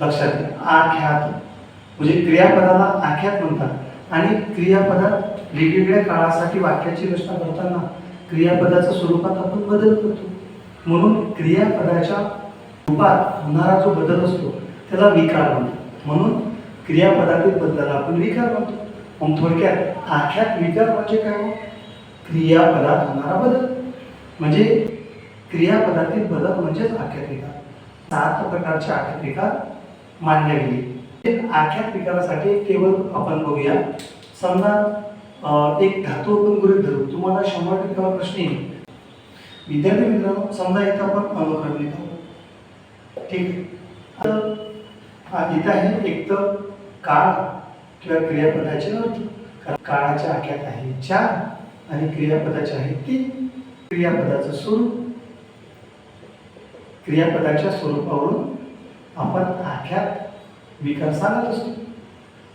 लक्षात घ्या आख्यात. म्हणजे क्रियापदाला आख्यात म्हणतात. आणि क्रियापदात वेगवेगळ्या काळासाठी वाक्याची रचना करताना क्रियापदाच्या स्वरूपात आपण बदल करतो. म्हणून क्रियापदाच्या रूपात होणारा जो बदल असतो त्याला विकार म्हणतो म्हणून क्रियापदातील बदलाला आपण विकार म्हणतो. मग थोडक्यात आख्यात विकार म्हणजे काय हो? क्रियापदात होणारा बदल. म्हणजे क्रियापदातील बदल म्हणजेच आख्यात विकार. सात प्रकारचे आख्यात विकार. मान्य गेले आख्यात पिकासाठी केवळ आपण बघूया. समजा एक धातू आपण गृहित धरू. तुम्हाला शंभर टक्के प्रश्न येईल. विद्यार्थी मित्रांनो समजा इथं आपण अनुकरण लिहित. येतो ठीक आहे. इथं आहे. एक तर काळ किंवा क्रियापदाचे अर्थ. कारण काळाच्या आख्यात आहे चार आणि क्रियापदाचे आहे तीन. क्रियापदाचं स्वरूप. क्रियापदाच्या स्वरूपावरून आपण आख्यात विकार सांगत असतो.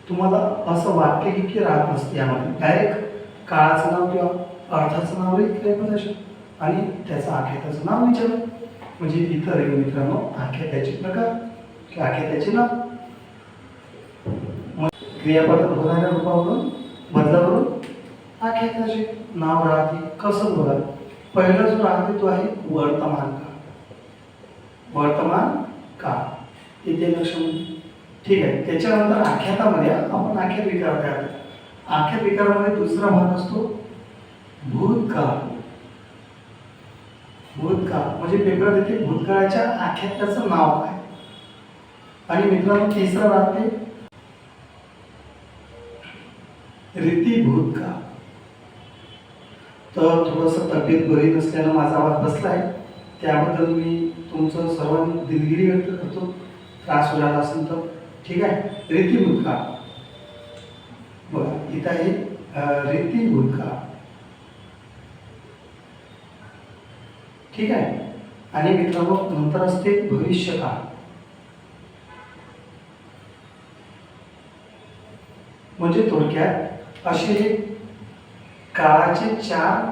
तुम्हाला असं वाक्य की की राहत नसते यामध्ये. डायरेक्ट काळाचं नाव किंवा अर्थाचं नाव येईल क्रियापदाचे आणि त्याचं आख्याताचं नाव विचारलं म्हणजे इतर राहील मित्रांनो आख्यात्याचे प्रकार किंवा आख्यात्याचे नाव. मग क्रियापदात होणाऱ्या रूपावरून बदलावरून आख्याताचे नाव राहते. कसं बघा पहिला जो राहते तो आहे वर्तमान काळ. वर्तमान काळ. इथे लक्ष ठीक आहे. त्याच्यानंतर आख्यातामध्ये आपण आख्यात विकार तयार करतो आख्यात विकारामध्ये दुसरा भाग असतो भूतकाळ. भूतकाळ. म्हणजे पेपरात येते भूतकाळाच्या आख्याताचं नाव काय? आणि मित्रांनो तिसरा राहते रीती भूतकाळ. तर थोडंसं तब्येत बरी नसल्यानं माझा आवाज बसलाय. त्याबद्दल मी तुमचं सर्वांनी दिलगिरी व्यक्त करतो. त्रास होणार असेल तर ठीक आहे. रेती भूतकाळ बघा इथं आहे रेती रीती ठीक आहे. आणि मित्रांनो नंतर असते भविष्यकाळ. म्हणजे थोडक्यात असे काळाचे चार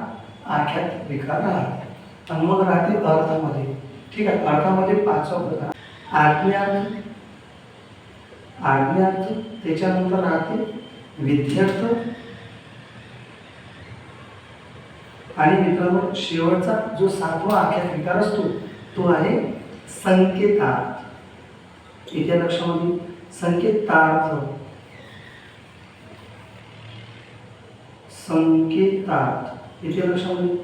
आख्यात विकार राहतात. आणि मग राहते अर्थामध्ये ठीक आहे अर्थामध्ये पाचवा प्रकार. आज्ञा आज्ञार्थ त्याच्यानंतर राहते विद्यार्थ. आणि मित्रांनो शेवटचा जो सातवा आख्यात विकार असतो तो आहे संकेतार्थ इथे लक्षामध्ये संकेतार्थ. संकेतार्थ. इथे लक्षामध्ये.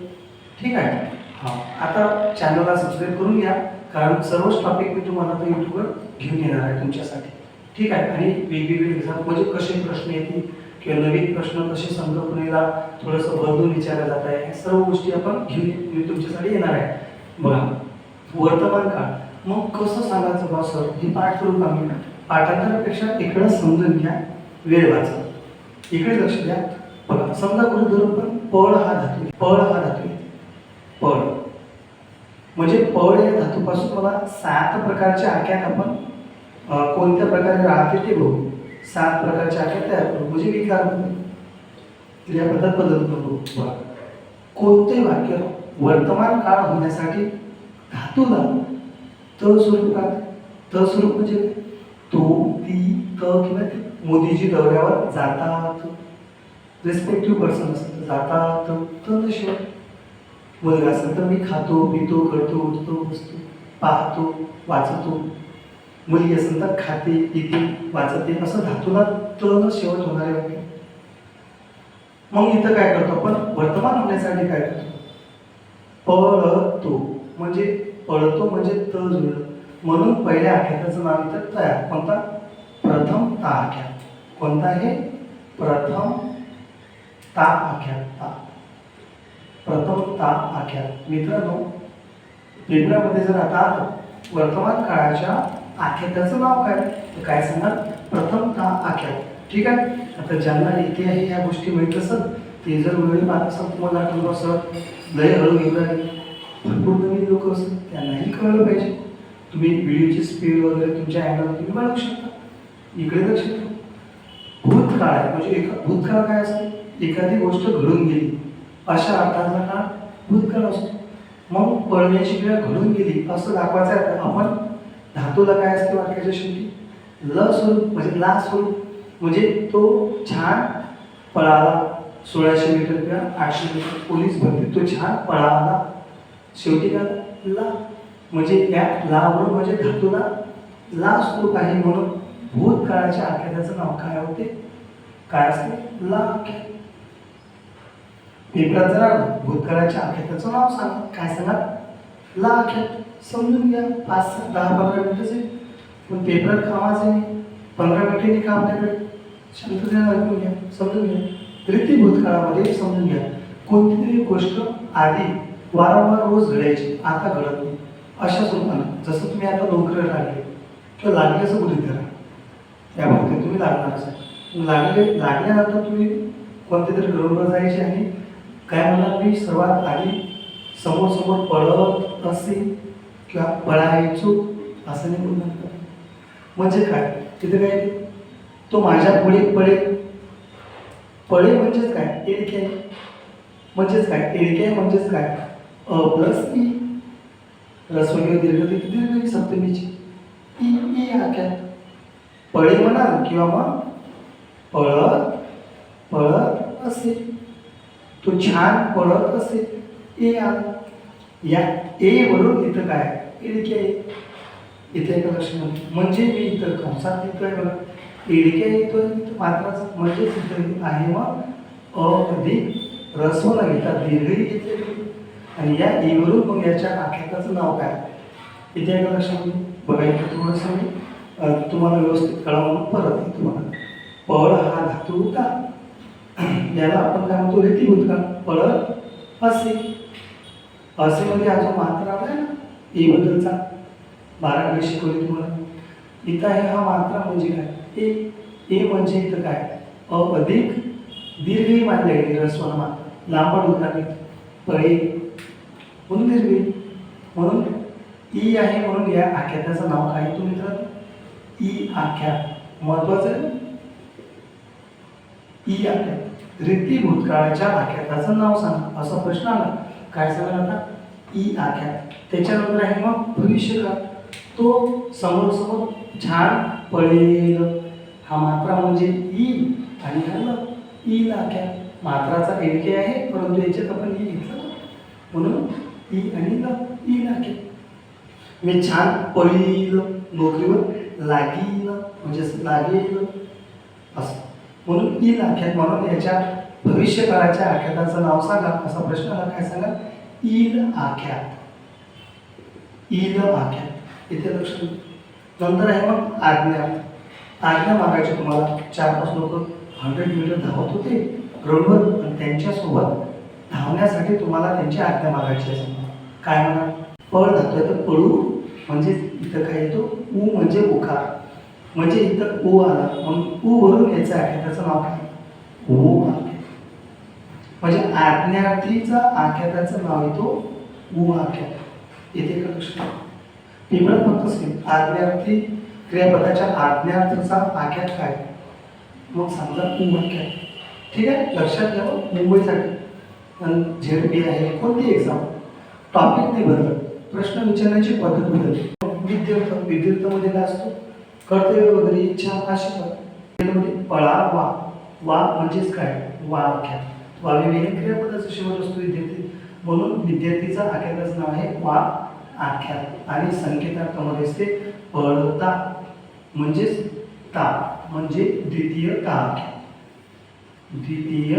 ठीक आहे? हा. आता चॅनलला सबस्क्राईब करून घ्या. कारण सर्वच टॉपिक मी तुम्हाला तो यूट्यूबवर घेऊन येणार आहे तुमच्यासाठी. ठीक आहे? आणि वेगवेगळे एक्झाम म्हणजे कसे प्रश्न येतील किंवा नवीन प्रश्न कसे संकल्पनेला थोडंसं बदलून विचारलं जात आहे ह्या सर्व गोष्टी आपण घेऊन मी तुमच्यासाठी येणार आहे. बघा वर्तमान काळ. मग कसं सांगायचं बा सर? हे पाठ करून का? मी पाठांतरापेक्षा इकडं समजून घ्या वेळ वाचा इकडे लक्ष द्या. बघा समजा कुठे धरून पण पळ हा धातू पळ हा धातू आहे. म्हणजे पळ या धातूपासून मला सात प्रकारच्या आख्यात आपण कोणत्या प्रकारे राहते ते बघू. सात प्रकारच्या आख्यात तयार करू. म्हणजे विकार क्रियापदात बदल करू बघा. कोणते वाक्य वर्तमान काळ होण्यासाठी धातूला त स्वरूपात त स्वरूप म्हणजे तो ती त किंवा ती. मोदीजी दौऱ्यावर जातात. रिस्पेक्टिव्ह पर्सन असतात. जातात. तर नशिवाय मुलगा असेल तर मी खातो पितो करतो उठतो बसतो पाहतो वाचतो. मुलगी असेल तर खाते पिते वाचते. असं धातूला तळ शेवट होणारे वाक्य मग इथं काय करतो आपण? वर्तमान होण्यासाठी काय करतो? पळतो. म्हणजे पळतो म्हणजे त जुळलं. म्हणून पहिल्या आख्याताचं नाव इथं तयार. कोणता? प्रथम ता आख्यात. कोणता आहे प्रथम ता आख्यात. ता. प्रथम ता आख्यात मित्रांनो पेपरामध्ये जर आता वर्तमान काळाच्या आख्याताचं नाव काय? तर काय सांगाल? प्रथम ता आख्यात ठीक आहे? आता ज्यांना इथे आहे या गोष्टी माहीत असत ते जर वेळी पाहत असत तुम्हाला आठवलं असं लय हळू घेणार भरपूर नवीन लोक असतात त्यांनाही कळलं पाहिजे. तुम्ही व्हिडिओची स्पीड वगैरे तुमच्या अँगल तुम्ही बघू शकता. इकडे लक्ष द्या भूतकाळ आहे. म्हणजे एका भूतकाळ काय असते? एखादी गोष्ट घडून गेली. अशा अर्थाचा भूतकाळ असतो. मग पळण्याची वेळ घडून गेली असं दाखवायचं आहे. तर आपण धातूला काय असते वाक्याच्या शेवटी? ल स्वरूप म्हणजे ला स्वरूप. म्हणजे तो छान पळाला. सोळाशे मीटर किंवा आठशे मीटर पोलीस भरती. तो छान पळाला. शेवटी काय? ला. म्हणजे या लावरून म्हणजे धातूला ला स्वरूप आहे म्हणून भूतकाळाच्या आख्याताचं नाव काय होते? काय असते? ला आख्यात पेपरात जर आलं भूतकाळाच्या आख्याताचं नाव सांगा. काय सांगा? ला आख्यात. समजून घ्या. पाच सात दहा पंधरा मिनिटच आहे पण पेपरात कामाचं नाही पंधरा मिनिटांनी का आपल्याकडे शांततेने ऐकून घ्या. समजून घ्या. रीती भूतकाळामध्ये समजून घ्या. कोणती तरी गोष्ट आधी वारंवार रोज घडायची. आता घडत नाही. अशा स्वरूपानं. जसं तुम्ही आता नोकरीला लागले. किंवा लागले असं गृहीत धरा बाबतीत तुम्ही लागणार असाल. लागले लागल्यानंतर तुम्ही कोणत्या तरी ग्राउंडवर जायचे आणि काय म्हणाल मी सर्वात आधी समोर समोर पळत असे किंवा पळायचो असं नाही बोलणार म्हणजे काय? तिथे काय? तो माझ्या पुढे पळेल पळे म्हणजेच काय? एडके म्हणजेच काय? एडके म्हणजेच काय? अ प्लस ई. रस्व दीर्घ ती दीर्घ सप्तमीची. ई ई आख्यात पळे म्हणाल किंवा मग पळत पळत असेल तो छान पळत असेल ए आ या ए वरून इथं काय? इडके इथे एका लक्ष म्हणजे मी इथं कंसात येतोय बघा. एडके येतोय. इथं मात्राचा म्हणजे इथं आहे मग अ अधिक रस्व न घेता दीर्घही घेतलेली आणि या ईवरून मग याच्या आख्याताचं नाव काय? इथे एका लक्षात बघायचं बघा इथं थोडंसं मी तुम्हाला व्यवस्थित कळा म्हणून परत येतो तुम्हाला पळ हा धातू का याला आपण काय म्हणतो रीतीभूत का? पळत असे. असे म्हणजे हा जो मात्रा आलाय ना ए बद्दलचा बाराकडे शिकवले तुम्हाला इथं आहे हा मात्रा म्हणजे काय? ए ए म्हणजे इथं काय? अ अधिक दीर्घही मानल्या गेली रस्वाला मात्रा. लांबड उद्गारली पळे म्हणून दीर्घ. म्हणून ई आहे म्हणून या आख्याताचं नाव काय तो तुम्ही तर ई आख्यात महत्वाचं आहे ई आख्यात रीती भूतकाळाच्या आख्याताचं नाव सांगा असा प्रश्न आला. काय सांगा आता? ई आख्यात. त्याच्यानंतर आहे मग भविष्यकाळ. तो समोर समोर छान पळेल. हा मात्रा म्हणजे ई. आणि हा ई आख्यात. मात्राचा एके आहे परंतु याच्यात आपण ई घेतलं म्हणून ई आणि ल ई आख्यात. मी छान पळील नोकरीवर लागील म्हणजे लागेल. असं. म्हणून तीन आख्यात म्हणून याच्या भविष्यकाळाच्या आख्याताचं नाव सांगा. असा प्रश्न आला काय सांगा? ईल आख्यात. ईल आख्यात. इथे लक्ष नंतर आहे मग आज्ञा. आज्ञा मागायची तुम्हाला. चार पाच लोक हंड्रेड मीटर धावत होते ग्राउंडवर आणि त्यांच्यासोबत धावण्यासाठी तुम्हाला त्यांची आज्ञा मागायची आहे. काय म्हणा? पळ धावतोय तर पळू म्हणजे इथं काय येतो? ऊ म्हणजे उकार म्हणजे इथं ऊ आला म्हणून ऊ वरून याचं आहे त्याचं नाव काय? आख्यात म्हणजे आज्ञार्थीचा आख्याताचं नाव येतो ऊ आख्यात. येते का लक्ष पेपरात फक्त स्किप आज्ञार्थी क्रियापदाच्या आज्ञार्थीचा आख्यात काय? मग समजा ऊ आख्यात. ठीक आहे? लक्षात घ्या हो, मुंबईसाठी. झेड पी आहे कोणती एक्झाम टॉपिक नाही बदलत प्रश्न विचारण्याची पद्धत बदलते विद्यार्थ विद्यार्थ्यामध्ये काय असतो? कर्तव्य वगैरे इच्छा अशी म्हणजे पळा वा. वा म्हणजेच काय? वा आख्यात वावे क्रियापदाचा शेवट असतो विद्यार्थी. म्हणून विद्यार्थीचा आख्याताचं नाव आहे वा आख्यात आणि संकेतार्थामध्ये असते पळता म्हणजेच ता. म्हणजे द्वितीय ता आख्यात द्वितीय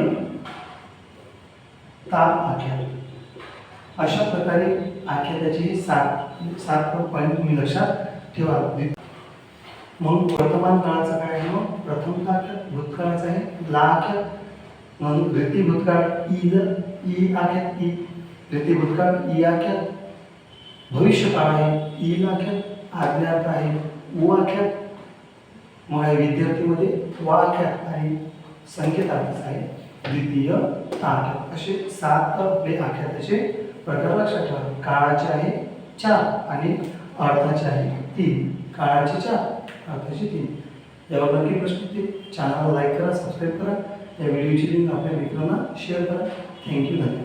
ता आख्यात अशा प्रकारे आख्याताचे सात सात पॉईंट तुम्ही लक्षात ठेवा. म्हणून वर्तमान काळाचा काय आहे? मग प्रथम काळ भूतकाळाचं आहे. लाख म्हणून रीती भूतकाळ ई ल ई आख्यात ई. रीती भूतकाळ ई आख्यात. भविष्यकाळ आहे ई आख्यात. आज्ञात आहे उ आख्यात. मग आहे विद्यार्थीमध्ये वाख्यात आणि संकेतार्थच आहे द्वितीय आख्यात. असे सात आपले आख्याताचे प्रकार लक्षात ठेवा. काळाचे आहे चार आणि अर्थाचे आहे तीन. काळाचे चार. तशी ती. यावर नक्की प्रश्न येतील चॅनलला लाईक करा सबस्क्राईब करा. या व्हिडिओची लिंक आपल्या मित्रांना शेअर करा. थँक्यू धन्यवाद.